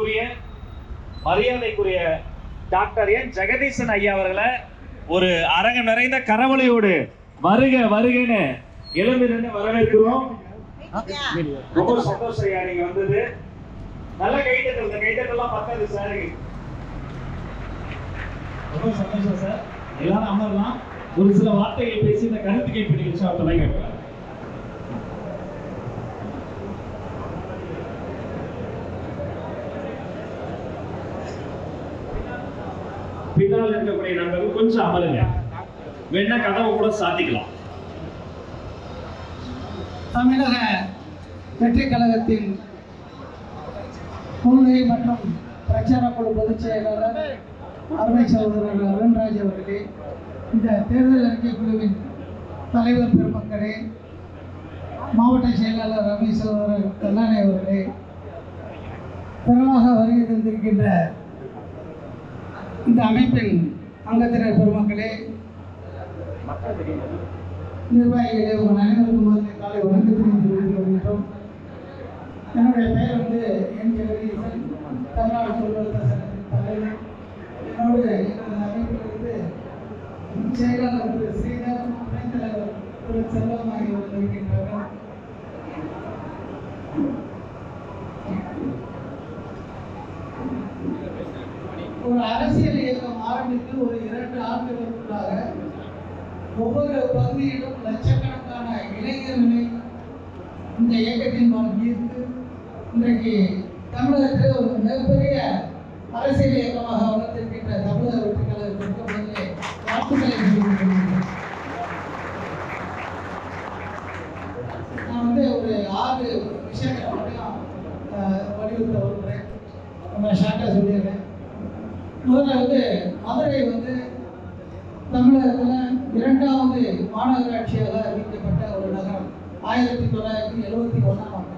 அன்புக்குரிய மரியாதைக்குரிய டாக்டர் என் ஜெகதீசன் ஐயா அவர்களை ஒரு அரங்கம் நிறைந்த கரவொலியோடு வருக வருகன்னு எழுந்து நின்று வரவேற்கிறோம். ரொம்ப சந்தோஷம் ஐயா நீங்க வந்தது. நல்ல கைத்தட்டல் இந்த கைத்தட்டெல்லாம் பத்தாது சார். ரொம்ப சந்தோஷம் சார். எல்லாரும் அமரலாம். ஒரு சில வார்த்தைகள் பேசி இந்த கருத்து கேட்பு நிகழ்ச்சி அவர் நம்முடைய நண்பர்கள் கொஞ்சம் அமருங்க. வேணா கதவை கூட சாத்திக்கலாம். தமிழக வெற்றி கழகத்தின் கொள்கை மற்றும் பிரச்சார குழு பொதுச் செயலாளர் அருமை சகோதரர் அருண்ராஜ் அவர்களே இந்த தேர்தல் அறிக்கை குழுவின் தலைவர் பெருமக்களே மாவட்ட செயலாளர் ரவி சகோதரர் கல்லாணி அவர்களே திரளாக வருகை தந்திருக்கின்ற இந்த அமைப்பின் அங்கத்தினர் பெருமக்களே நிர்வாகிகளே உங்கள் அனைவருக்கும் முதல்ல காலை வணக்கத்தை தெரிவித்துக் கொள்கின்றோம். என்னுடைய பெயர் வந்து என் ஜெகதீசன் தமிழ்நாடு தொழிலாளர் சங்கத்தின் தலைவர். என்னோடு எனது அமைப்பிலிருந்து செயலாளர் திரு ஸ்ரீதர் துணைத் தலைவர் திரு செல்வம் ஆகியோர் இருக்கின்றார்கள் ஒரு அரசியல் ஆண்டுக்கு ஒரு இரண்டு ஆண்டுகளுக்குள்ளாக ஒவ்வொரு பகுதியிலும் லட்சக்கணக்கான இளைஞர்களை இந்த இயக்கத்தின் மூலம் ஈர்த்து இன்றைக்கு தமிழகத்தில் ஒரு மிகப்பெரிய அரசியல் இயக்கமாக வளர்த்திருக்கின்ற தமிழக வெற்றி கழகத்திற்கு முதலிலே வாழ்த்துக்களை தெரிவித்துக் கொள்கிறேன். நான் வந்து ஒரு ஆறு விஷயங்களை மட்டும் அஹ், வலியுறுத்த விரும்புகிறேன் நம்ம ஷார்ட்டாக சொல்லிடுறேன் முதல்ல வந்து மதுரை வந்து தமிழகத்தில் இரண்டாவது மாநகராட்சியாக அறிவிக்கப்பட்ட ஒரு நகரம் ஆயிரத்தி தொள்ளாயிரத்தி எழுபத்தி ஒன்றாம் ஆண்டு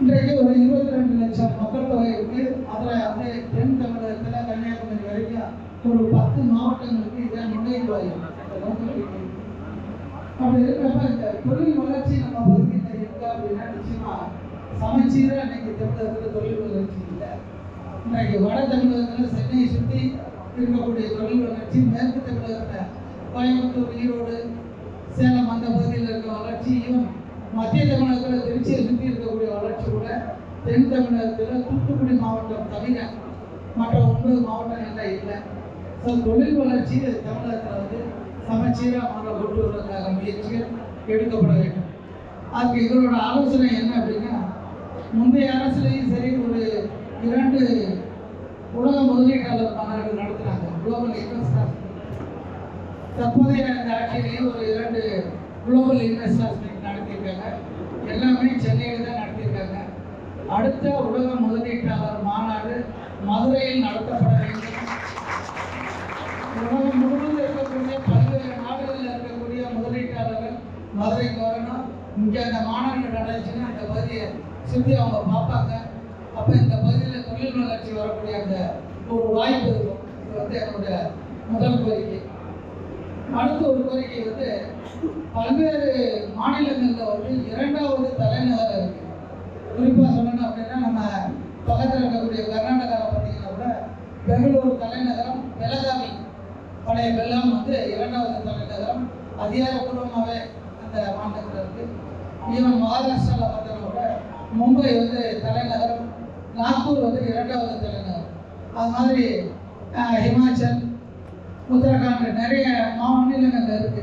இன்றைக்கு ஒரு இருபத்தி ரெண்டு லட்சம் மக்கள் தொகை இருக்கு அதில் வந்து தென் தமிழகத்தில் கன்னியாகுமரி வரைக்கும் ஒரு பத்து மாவட்டங்களுக்கு இதான் நுழைவாயில் அப்படி இருக்கிறப்ப இந்த தொழில் வளர்ச்சி நம்ம பகுதியில் இருக்கு அப்படின்னா நிச்சயமா சமச்சீராக இன்னைக்கு தமிழகத்தில் தொழில் வளர்ச்சி இல்லை இன்றைக்கு வட தமிழகத்தில் சென்னையை சுற்றி இருக்கக்கூடிய தொழில் வளர்ச்சி மேற்கு தமிழகத்தில் கோயம்புத்தூர் ஈரோடு சேலம் அந்த பகுதியில் இருக்க வளர்ச்சி மத்திய தமிழகத்தில் திருச்சியை சுற்றி இருக்கக்கூடிய வளர்ச்சி கூட தென் தமிழகத்தில் தூத்துக்குடி மாவட்டம் தவிர மற்ற ஒன்பது மாவட்டங்களில் இல்லை. தொழில் வளர்ச்சி தமிழகத்தில் வந்து சமச்சீராக மாற கொண்டு வருவதற்காக முயற்சிகள் எடுக்கப்பட வேண்டும். அதுக்கு எங்களோட ஆலோசனை என்ன அப்படின்னா முந்தைய அரசுலையும் சரி ஒரு இரண்டு உலக முதலீட்டாளர் மாநாடு நடத்தினாங்க குளோபல் இன்வெஸ்டர்ஸ் தற்போதைய இந்த ஆட்சியிலேயே ஒரு இரண்டு குளோபல் இன்வெஸ்டர்ஸ் மீட் நடத்தியிருக்காங்க. எல்லாமே சென்னையில் தான் நடத்தியிருக்காங்க. அடுத்த உலக முதலீட்டாளர் மாநாடு மதுரையில் நடத்தப்பட வேண்டும் உலகம் முழுவதும் இருக்கக்கூடிய பல்வேறு நாடுகளில் இருக்கக்கூடிய முதலீட்டாளர்கள் மதுரைக்கு வரணும் இங்கே அந்த மாணவர்கள் நடந்துச்சுன்னா அந்த பகுதியை சுற்றி அவங்க பார்ப்பாங்க. அப்போ இந்த பகுதியில் தொழில் வளர்ச்சி வரக்கூடிய அந்த ஒரு வாய்ப்பு இருக்கும். இது வந்து என்னுடைய முதல் கோரிக்கை. அடுத்த ஒரு கோரிக்கை வந்து பல்வேறு மாநிலங்களில் வந்து இரண்டாவது தலைநகரம் இருக்கு. குறிப்பாக சொல்லணும் அப்படின்னா நம்ம பக்கத்தில் இருக்கக்கூடிய கர்நாடகாவில் பார்த்தீங்கன்னா கூட பெங்களூர் தலைநகரம் பெலகாவி. பழைய வெள்ளம் வந்து இரண்டாவது தலைநகரம் அதிகாரப்பூர்வமாகவே அந்த மாநிலத்தில் இருக்கு. ஈவன் மகாராஷ்டிராவில் பார்த்தோம்னா கூட மும்பை வந்து தலைநகரம் நாக்பூர் வந்து இரண்டாவது தலைநகரம். அது மாதிரி ஹிமாச்சல் உத்தரகாண்ட் நிறைய மாநிலங்கள் இருக்கு.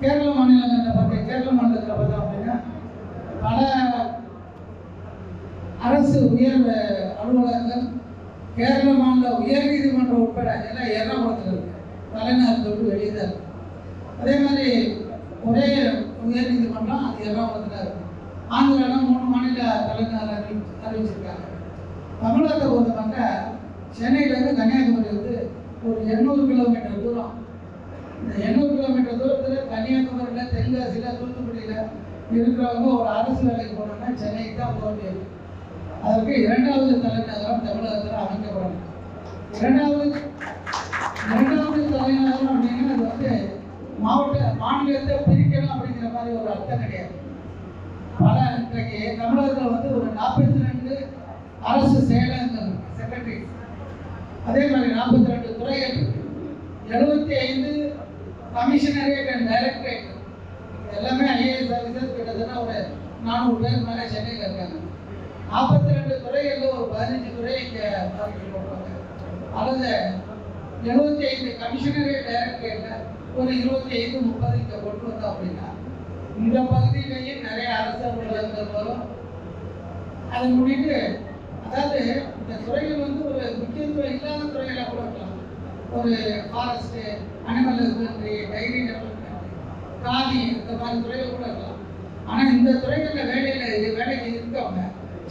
கேரள மாநிலங்களில் பார்த்து கேரள மாநிலத்தில் பார்த்தோம் அப்படின்னா பல அரசு உயர் அலுவலகங்கள் கேரள மாநில உயர் நீதிமன்றம் உட்பட எல்லாம் எர்ணாகுளத்தில் இருக்கு. தலைநகரத்தோடு வெளியே தான் இருக்கும். அதே மாதிரி ஒரே உயர் நீதிமன்றம் அது எர்ணாகுளத்தில் இருக்கும். ஆந்திராவில் மூணு மாநில தலைநகர் அறிவி அறிவிச்சிருக்காங்க. தமிழகத்தை பொறுத்தவங்க சென்னையிலேருந்து கன்னியாகுமரி வந்து ஒரு எண்ணூறு கிலோமீட்டர் தூரம். இந்த எண்ணூறு கிலோமீட்டர் தூரத்தில் கன்னியாகுமரியில் தென்காசியில் தூத்துக்குடியில் இருக்கிறவங்க ஒரு அரசு வேலைக்கு போனோம்னா சென்னைக்கு தான் போக முடியாது அதற்கு இரண்டாவது தலைநகரம் தமிழகத்தில் அமைக்கப்படணும். ரெண்டாவது ரெண்டாவது தலைநகரம் அப்படின்னா அது வந்து மாவட்ட மாநிலத்தை பிரிக்கணும் அப்படிங்கிற மாதிரி ஒரு அர்த்தம் கிடையாது. பல இன்றைக்கு தமிழகத்தில் வந்து ஒரு நாற்பத்தி ரெண்டு அரசு செயலகங்கள் செக்ரட்டரி அதே மாதிரி நாற்பத்தி ரெண்டு துறைகள் எழுபத்தி ஐந்து கமிஷனரேட் அண்ட் டைரக்டரேட் எல்லாமே ஐஏஎஸ் ஆஃபீஸர்ஸ் கிட்டத்தட்ட ஒரு நானூறு பேர் மேலே சென்னையில் இருக்காங்க. நாற்பத்தி ரெண்டு துறைகளில் ஒரு பதினஞ்சு துறை இங்கே அதில் அல்லது எழுபத்தி ஐந்து கமிஷனரேட் டைரக்டரேட்டில் ஒரு இருபத்தி ஐந்து முப்பது இங்கே கொண்டு வந்தோம் அப்படின்னா இந்த பகுதியிலேயே நிறைய அரசு அலுவலகங்கள் வரும். அதை முன்னிட்டு அதாவது இந்த துறைகள் வந்து ஒரு முக்கியத்துவம் இல்லாத துறைகளாக கூட இருக்கலாம். ஒரு forest animal husbandry dairy development Khadi இந்த மாதிரி துறைகள் கூட இருக்கலாம். ஆனால் இந்த துறைகளில் வேலையில் வேலைக்கு இருக்கவங்க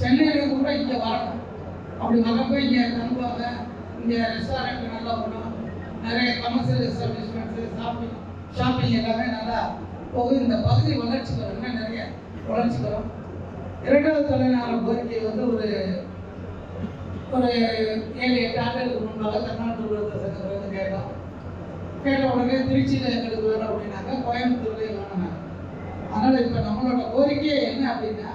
சென்னையில் கூட இங்கே வரணும். அப்படி வரப்போ இங்கே தங்குவாங்க. இங்கே ரெஸ்டாரண்ட் நல்லா வரும் நிறைய கமர்ஷியல் எஸ்டாப்ளிஷ்மெண்ட்ஸு ஷாப்பிங் ஷாப்பிங் எல்லாமே நல்லா போகும். இந்த பகுதி வளர்ச்சி வரும் நிறைய வளர்ச்சி வரும். இரண்டாவது தலைநகர கோரிக்கை வந்து ஒரு ஒரு ஏழு எட்டு ஆண்டுகளுக்கு முன்பாக தமிழ்நாடு உலகத்தை சங்கத்தில் வந்து கேட்டோம் கேட்ட உடனே திருச்சியில் எங்களுக்கு வேணும் அப்படின்னாங்க கோயம்புத்தூர்லேயே வேணும்னாங்க அதனால் இப்போ நம்மளோட கோரிக்கை என்ன அப்படின்னா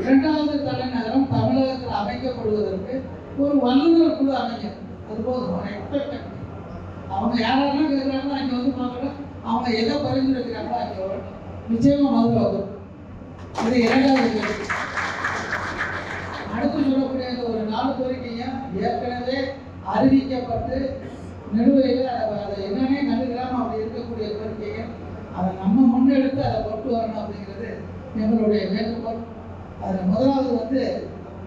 இரண்டாவது தலைநகரம் தமிழகத்தில் அமைக்கப்படுவதற்கு ஒரு வல்லுநர் குழு அமைக்கும் அது போதும் அவங்க யாரெல்லாம் இருக்கிறாங்களோ அங்கே வந்து பார்க்கணும் அவங்க எதை பரிந்துரைக்கிறாங்களோ அங்கே வரணும் நிச்சயமாக மதுரை வரும். இது இரண்டாவது கேள்வி. அடுத்து சொல்லக்கூடிய இந்த ஒரு நாலு கோரிக்கையை ஏற்கனவே அறிவிக்கப்பட்டு நிலுவையில் அதை அதை என்னன்னே கண்டுக்கிறாம அப்படி இருக்கக்கூடிய கோரிக்கையை அதை நம்ம முன்னெடுத்து அதை கொண்டு வரணும் அப்படிங்கிறது எங்களுடைய வேண்டுகோள். அதில் முதலாவது வந்து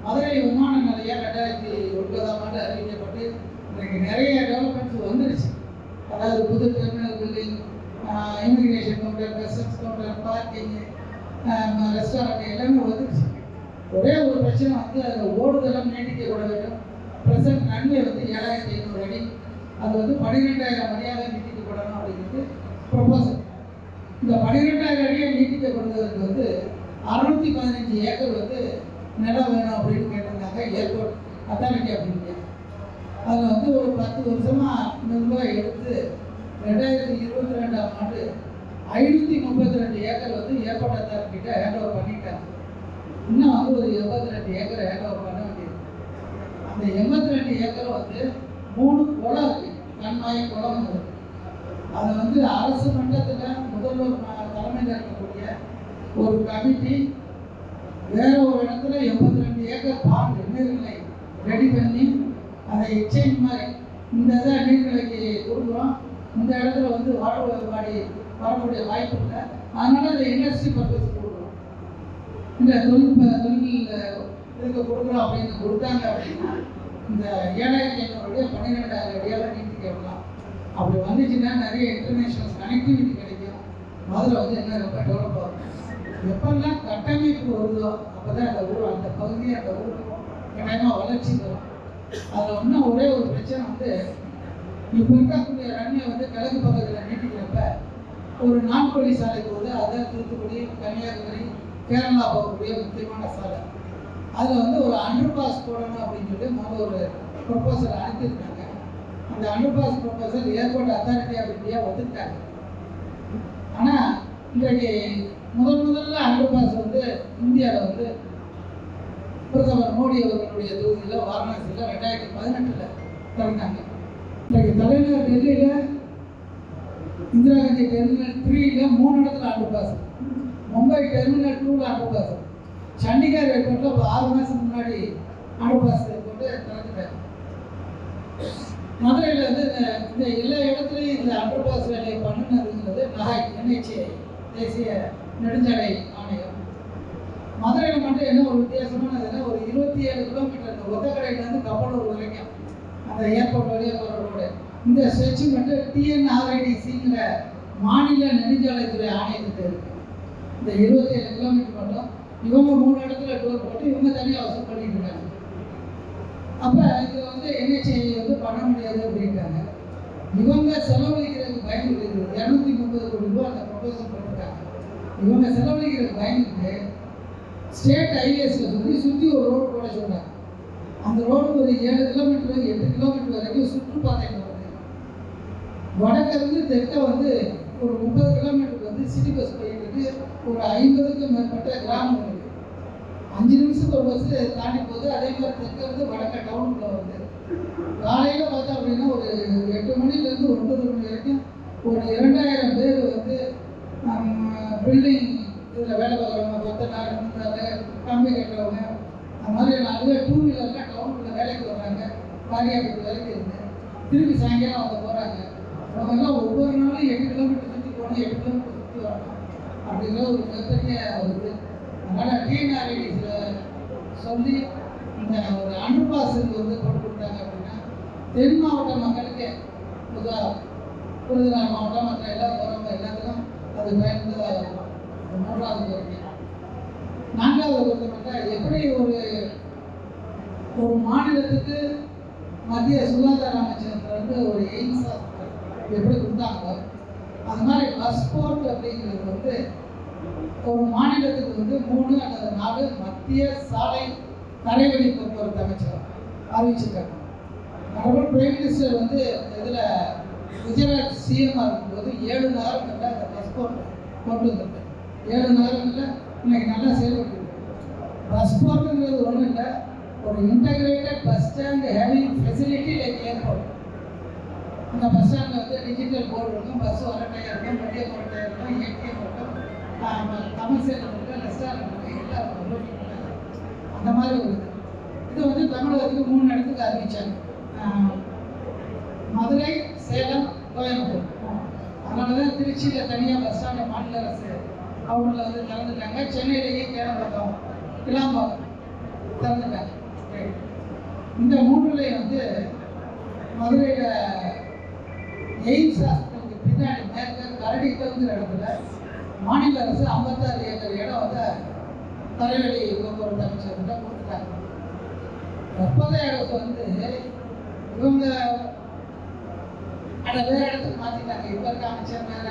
மதுரை விமான நிலையம் ரெண்டாயிரத்தி ஒன்பதாம் ஆண்டு அறிவிக்கப்பட்டு இன்றைக்கு நிறைய டெவலப்மெண்ட்ஸ் வந்துருச்சு. அதாவது புது terminal building immigration counter customs counter parking restaurant எல்லாமே வந்துருச்சு. ஒரே ஒரு பிரச்சனை வந்து அதில் ஓடுதளம் கூட வேண்டும். ப்ரெசன்ட் ரன்வே வந்து ஏழாயிரத்தி ஐநூறு அடி. அது வந்து பன்னிரெண்டாயிரம் அடியாக நீட்டிக்கப்படணும் அப்படிங்கிறது ப்ரொபோசல் இந்த பன்னிரெண்டாயிரம் அடியை நீட்டிக்கப்படுவதற்கு வந்து அறுநூத்தி பதினஞ்சு ஏக்கர் வந்து நிலம் வேணும் அப்படின்னு கேட்டிருந்தாங்க ஏர்போர்ட் அத்தாரிட்டி அப்படின்னு அதில் வந்து ஒரு பத்து வருஷமாக நிர்வாகம் எடுத்து ரெண்டாயிரத்தி இருபத்தி ரெண்டாம் ஆண்டு ஐநூற்றி முப்பத்தி ரெண்டு ஏக்கர் வந்து ஏர்போர்ட் அத்தாரிட்டிகிட்ட ஹேண்ட் ஓவர் பண்ணிட்டாங்க. இன்னும் வந்து ஒரு எண்பத்தி ரெண்டு ஏக்கர் ஹேண்ட் ஓவர் பண்ண வேண்டியது. அந்த எண்பத்தி ரெண்டு ஏக்கர் வந்து மூணு குளம் இருக்குது கண்மாய் குளம் இருக்குது அதை வந்து அரசு மன்றத்தில் முதல்வர் தலைமையில் இருக்கக்கூடிய ஒரு கமிட்டி வேற ஒரு இடத்துல பாண்டு நீர்நிலை ரெடி பண்ணி அதை எக்ஸ்சேஞ்ச் மாதிரி இந்த இதை நீர்நிலைக்கு கொடுக்குறோம் இந்த இடத்துல வந்து வாழ்வாடி வரக்கூடிய வாய்ப்பு இல்லை. அதனால அதை இண்டஸ்ட்ரி பர்பஸ் கொடுக்குறோம். இந்த தொழில் தொழில் இதுக்கு கொடுக்குறோம் அப்படின்னு கொடுத்தாங்க அப்படின்னா இந்த ஏழாயிரத்தி ஐநூறு பன்னிரெண்டாயிரம் அடியால் நீட்டிக்கலாம். அப்படி வந்துச்சுன்னா நிறைய இன்டர்நேஷ்னல் கனெக்டிவிட்டி கிடைக்கும். மதுரை வந்து என்ன ரொம்ப டெவலப் எப்பெல்லாம் கட்டமைப்பு வருதோ அப்போ தான் அந்த ஊர் அந்த பகுதி அந்த ஊர். கட்டாயமாக வளர்ச்சி வரும். அதில் இன்னும் ஒரே ஒரு பிரச்சனை வந்து இப்போ இருக்கக்கூடிய ரன்னை வந்து கிழக்கு பக்கத்தில் நீட்டிக்கிறப்ப ஒரு நான்குவழி சாலை போகுது அதான் தூத்துக்குடி கன்னியாகுமரி கேரளா போகக்கூடிய முக்கியமான சாலை. அதில் வந்து ஒரு அண்டர் பாஸ் போடணும் அப்படின்னு சொல்லி முதல்ல ஒரு ப்ரொபோசல் அனுப்பியிருக்காங்க. அந்த underpass proposal airport authority of India ஒத்துக்கிட்டாங்க ஆனால் இன்றைக்கு முதல் முதல்ல அண்டர் பாஸ் வந்து இந்தியாவில் வந்து பிரதமர் மோடி அவர்களுடைய தொகுதியில் வாரணாசியில் ரெண்டாயிரத்தி பதினெட்டில் திறந்தாங்க இன்றைக்கு தலைநகர் டெல்லியில் இந்திரா காந்தி டெர்மினல் த்ரீல மூணு இடத்துல அண்டர்பாஸ் மும்பை டெர்மினல் டூவில் அண்டர்பாஸ் சண்டிகார் சண்டிகர் ஏர்போர்ட்டில் ஒரு ஆறு மாதத்துக்கு முன்னாடி அண்டர்பாஸ் போட்டு திறந்துட்டாங்க. மதுரையில் வந்து இந்த எல்லா இடத்துலையும் இந்த அண்டர்பாஸ் வேலையை பண்ணுனதுங்கிறது நகாய் என்ஹெச்ஏ. தேசிய நெடுஞ்சாலை ஆணையம். மதுரையில் மட்டும் என்ன ஒரு வித்தியாசமானதுன்னா ஒரு இருபத்தி ஏழு கிலோமீட்டர் இந்த ஒத்தக்கடையிலேருந்து கப்பலூர் வரைக்கும் அந்த ஏர்போர்ட் வழியாக போகிற ரோடு இந்த ஸ்ட்ரெச்சு மட்டும் டிஎன்ஆர்ஐடிசிங்கிற மாநில நெடுஞ்சாலைத்துறை ஆணையத்துக்கு இருக்கு. இந்த இருபத்தி ஏழு கிலோமீட்டர் மட்டும் இவங்க மூணு இடத்துல டோர் போட்டு இவங்க தனியாக வசூல் பண்ணிட்டு இருக்காங்க. அப்போ இதில் வந்து என்ஹெச்ஐ வந்து பண்ண முடியாது அப்படின்ட்டாங்க. இவங்க செலவழிக்கிற இரநூத்தி முப்பது கோடி ரூபாய் அந்த ப்ரொபோசல் போட்டிருக்காங்க. இவங்க செலவழிக்கிறதுக்கு பயந்துட்டு ஸ்டேட் ஹைவேஸில் சுற்றி சுற்றி ஒரு ரோடு போட சொன்னாங்க. அந்த ரோடு ஒரு ஏழு கிலோமீட்டர் எட்டு கிலோமீட்டர் வரைக்கும் சுற்றுப்பாதை வருது வடக்கிலிருந்து தெற்க வந்து ஒரு முப்பது கிலோமீட்டர் வந்து சிட்டி பஸ் போயிட்டு இருக்கு ஒரு ஐம்பதுக்கும் மேற்பட்ட கிராமம் இருக்கு. அஞ்சு நிமிஷத்துக்கு ஒரு பஸ் தாண்டி போகுது. அதே மாதிரி தெற்க இருந்து வடக்க டவுனுக்குள்ள வருது. காலையில் பார்த்தா அப்படின்னா ஒரு எட்டு மணிலேருந்து ஒன்பது மணி வரைக்கும் ஒரு இரண்டாயிரம் பேர் வந்து பில்டிங் இதில் வேலை பார்க்குறவங்க கொத்தனார் முந்தார் கம்பி கட்டுறவங்க அந்த மாதிரி அதுவே டூ வீலர்லாம் டவுனுக்குள்ள வேலைக்கு வர்றாங்க. காரியாபுரத்து வேலைக்கு இருந்து திருப்பி சாயங்காலம் அவங்க போகிறாங்க அவங்கெல்லாம் ஒவ்வொரு நாளும் எட்டு கிலோமீட்டர் சுற்றி போகணும் எட்டு கிலோமீட்டர் சுற்றி வரணும். அப்படிங்கிற ஒரு மிகப்பெரிய ஒரு இது. அதனால் டிஎன்ஆர்ஐடிஸில் சொல்லி இந்த ஒரு அனுபாஸ் வந்து கொண்டு கொடுத்தாங்க அப்படின்னா தென் மாவட்ட மக்களுக்கு பொதுவாக விருதுநகர் மாவட்டம் மற்ற எல்லா போகிறவங்க எல்லாத்துக்கும் அது பயந்து மூன்றாவது கோரிக்கை நான்காவது பொறுத்தமட்ட எப்படி ஒரு ஒரு மாநிலத்துக்கு மத்திய சுகாதார அமைச்சர் வந்து ஒரு எய்ம்ஸ் எப்படி கொடுத்தாங்களோ அது மாதிரி பஸ்போர்ட் அப்படிங்கிறது வந்து ஒரு மாநிலத்துக்கு வந்து மூணு அல்லது நாலு மத்திய சாலை தரைவழி போக்குவரத்து அமைச்சர் அறிவிச்சிருக்காங்க. அதுபோல் பிரைம் மினிஸ்டர் வந்து இதில் குஜராத் சிஎம்மாக இருக்கும்போது ஏழு நகரங்களில் அந்த பஸ்போர்ட் கொண்டு வந்திருக்கேன் ஏழு நகரங்களில் இன்னைக்கு நல்லா செயல்பட்டு பஸ்போர்ட்டுங்கிறது ஒன்றும் இல்லை. ஒரு integrated bus stand having facility like airport அந்த பஸ் ஸ்டாண்டில் வந்து டிஜிட்டல் போர்டு இருக்கும். பஸ் வரட்டையாக இருக்கும். பெரிய டயர் இருக்கும். ஏடிஎம் இருக்கும் கமர்ஷியல் இருக்கும் ரெஸ்டாரண்ட் இருக்கும் எல்லாம் இருக்கும். அந்த மாதிரி ஒரு இது. வந்து தமிழகத்துக்கு மூணு இடத்துக்கு அறிவிச்சாங்க. மதுரை சேலம் கோயம்புத்தூர். அதனால தான் திருச்சியில் தனியாக பஸ் ஸ்டாண்டை மாநில அரசு அவங்கள வந்து திறந்துட்டாங்க சென்னையிலேயே கேரளம் கிளாம்பாக்கம் திறந்துட்டாங்க இந்த மூன்றுலையும் வந்து மதுரையில் எய்ம்ஸ் ஹாஸ்பிட்டலுக்கு பின்னாடி மேற்க தகுந்த இடத்துல மாநில அரசு ஐம்பத்தாறு ஏக்கர் இடம் வந்து தரைவழி போக்குவரத்து அமைச்சர்கிட்ட கொடுத்துட்டாங்க. ஒப்பந்த அரசு வந்து இவங்க அதை வேற இடத்துக்கு மாத்திட்டாங்க. இப்ப இருக்க அமைச்சர் மேல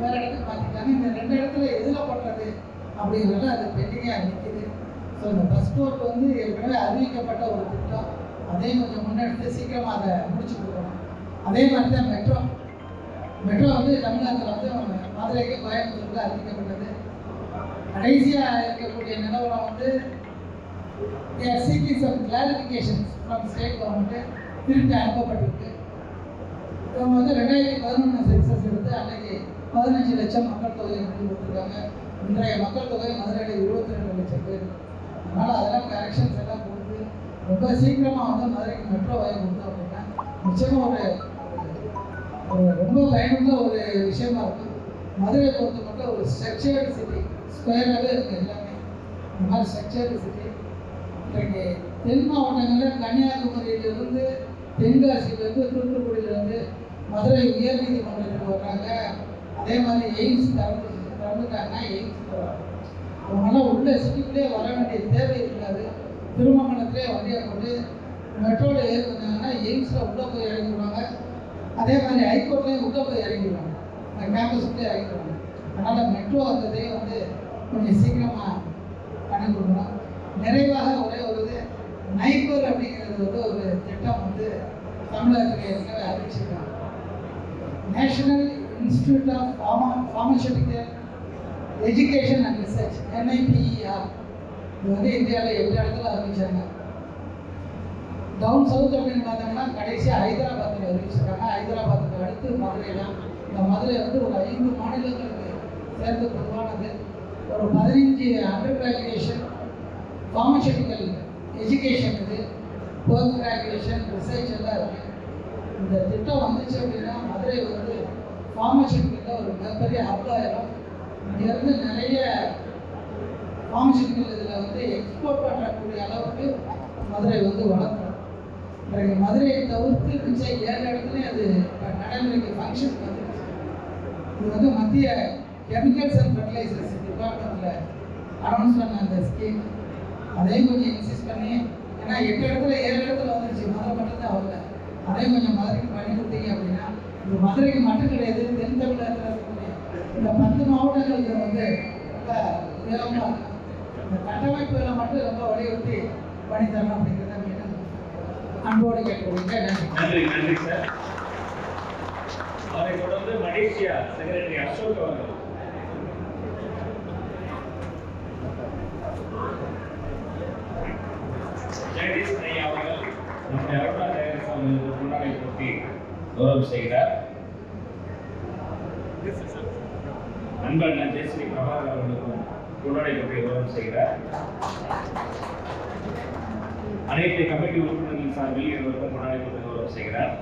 வேற இடத்துக்கு மாத்திட்டாங்க. இந்த ரெண்டு இடத்துல எதுல பண்றது அப்படிங்கிறது அது பெண்டிங்கா நிற்குது ஸோ இந்த பஸ் போர்ட் வந்து ஏற்கனவே அறிவிக்கப்பட்ட ஒரு திட்டம். அதையும் கொஞ்சம் முன்னெடுத்து சீக்கிரமா அதை முடிச்சு கொடுக்கணும் அதே மாதிரி தான் மெட்ரோ மெட்ரோ வந்து தமிழ்நாட்டில் வந்து மதுரைக்கு கோயம்புத்தூருக்கு அறிவிக்கப்பட்டது. கடைசியாக இருக்கக்கூடிய நிலவரம் வந்து they're seeking some clarifications from state government திருப்பி அனுப்பப்பட்டிருக்கு. இவங்க வந்து ரெண்டாயிரத்தி பதினொன்று சென்சஸ் எடுத்து அன்னைக்கு பதினஞ்சு லட்சம் மக்கள் தொகை வந்து கொடுத்துருக்காங்க. இன்றைய மக்கள் தொகை மதுரையில் இருபத்தி ரெண்டு லட்சம் பேர். அதனால் அதெல்லாம் கரெக்ஷன்ஸ் எல்லாம் கொடுத்து ரொம்ப சீக்கிரமாக வந்து மதுரைக்கு மெட்ரோ வாங்கி கொடுத்தோம் அப்படின்னா நிச்சயமாக ஒரு ரொம்ப பயனுள்ள ஒரு விஷயமா இருக்கும். மதுரையை பொறுத்த மட்டும் ஒரு ஸ்ட்ரக்சர்டு சிட்டி ஸ்கொயராகவே இருக்குது எல்லாமே. இந்த மாதிரி ஸ்ட்ரக்சர்டு சிட்டி இன்றைக்கு தென் மாவட்டங்களில் கன்னியாகுமரியிலிருந்து தென்காசியிலேருந்து தூத்துக்குடியிலேருந்து மதுரை உயர்நீதிமன்றத்துக்கு வர்றாங்க. அதே மாதிரி எய்ம்ஸ் திறந்து திறந்துட்டாங்கன்னா எய்ம்ஸ் போகிறாங்க அவங்களாம் உள்ள சிட்டிக்குள்ளே வர வேண்டிய தேவை இருக்காது. திருமங்கலத்திலே வண்டியை கொண்டு மெட்ரோவில் ஏறினாங்கன்னா எய்ம்ஸில் உள்ளே போய் இறங்கிடுவாங்க அதே மாதிரி ஹைகோர்ட்லேயும் உள்ளே போய் இறங்கிடுவாங்க கேம்பஸ்க்குள்ளே இறங்கிடுவாங்க அதனால் மெட்ரோ வந்ததே வந்து கொஞ்சம் சீக்கிரமாக பண்ணி கொடுக்கணும். நிறைவாக ஒரே ஒரு இது நைபர் அப்படிங்கிறது வந்து ஒரு திட்டம் வந்து தமிழகத்தில் ஏற்கனவே அறிவிச்சிருக்காங்க. National institute of pharma pharmaceutical education and research NIPER இது வந்து இந்தியாவில் எல்லா இடத்துல அறிவிச்சாங்க டவுன் சவுத் அப்படின்னு பார்த்தோம்னா கடைசியாக ஹைதராபாத்தில் அறிவிச்சிருக்காங்க ஹைதராபாத்துக்கு அடுத்து மதுரை தான் இந்த மதுரை வந்து ஒரு ஐந்து மாநிலங்களுக்கு சேர்ந்து பொதுவானது ஒரு பதினஞ்சு அண்டர் கிராஜுவேஷன் ஃபார்மசூட்டிக்கல் எஜுகேஷன் இது. போஸ்ட் கிராஜுவேஷன் ரிசர்ச் எல்லாம் இருக்குது இந்த திட்டம் வந்துச்சு அப்படின்னா மதுரை வந்து ஃபார்மசூட்டிக்கலில் ஒரு மிகப்பெரிய ஹப்பாயிரம் இங்கேருந்து நிறைய ஃபார்மசூட்டிக்கல் இதில் வந்து எக்ஸ்போர்ட் பண்ணக்கூடிய அளவுக்கு மதுரை வந்து வளர்க்கணும். இன்றைக்கு மதுரையை தவிர்த்து மிச்சம் ஏழு இடத்துலையும் அது நடைமுறைக்கு ஃபங்க்ஷன் வந்துருச்சு. இது வந்து மத்திய கெமிக்கல்ஸ் அண்ட் ஃபர்டிலைசர்ஸ் டிபார்ட்மெண்ட்டில் அனௌன்ஸ் பண்ண அந்த ஸ்கீம் அதையும் கொஞ்சம் இன்சிஸ்ட் பண்ணி ஏன்னா எட்டு இடத்துல ஏழு இடத்துல வந்துருச்சு. மதுரை மட்டும் தான் வரல அதே கொஞ்சம் மதுரைக்கு பண்ணி கொடுத்தீங்க அப்படின்னா இந்த மதுரைக்கு மட்டும் கிடையாது தென் தமிழகத்தில் இருக்கக்கூடிய இந்த பத்து மாவட்டங்களுக்கு வந்து ரொம்ப உயரமாக இந்த கட்டமைப்புகளை மட்டும் ரொம்ப வலியுறுத்தி பண்ணித்தரணும் அப்படிங்கிறத மீண்டும் அன்போடு கேட்டுக்கொள்கிறேன் நன்றி. நன்றி சார். அவரை தொடர்ந்து மலேசியா செக்ரட்டரி அசோக் அவர்கள். ஜெகதீஷ் ஐயா அவர்கள் நம்முடைய அருணா ஜெகதீஷ் போட்டி கௌரவம் செய்கிறார். நண்பர் ஜெயஸ்ரீ பிரபாகர் அவர்களுக்கும் முன்னாடி போட்டி கௌரவம் செய்கிறார். அனைத்து கமிட்டி உறுப்பினர்களின் சார்பில் இருவருக்கும் முன்னாடி போட்டி கௌரவம் செய்கிறார்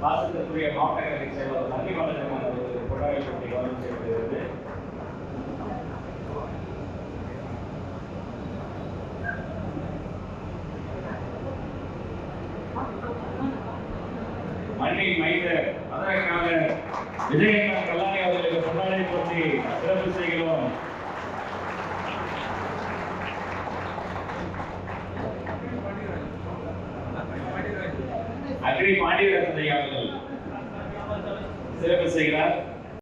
பாசத்திற்குரிய மாவட்ட கல்வி செயலாளர் நன்றி வழக்கம் அவர்களுக்கு கொண்டாடி போட்டி கௌரவம் செய்யப்படுகிறது மண்ணின் மைந்தர் அதற்காக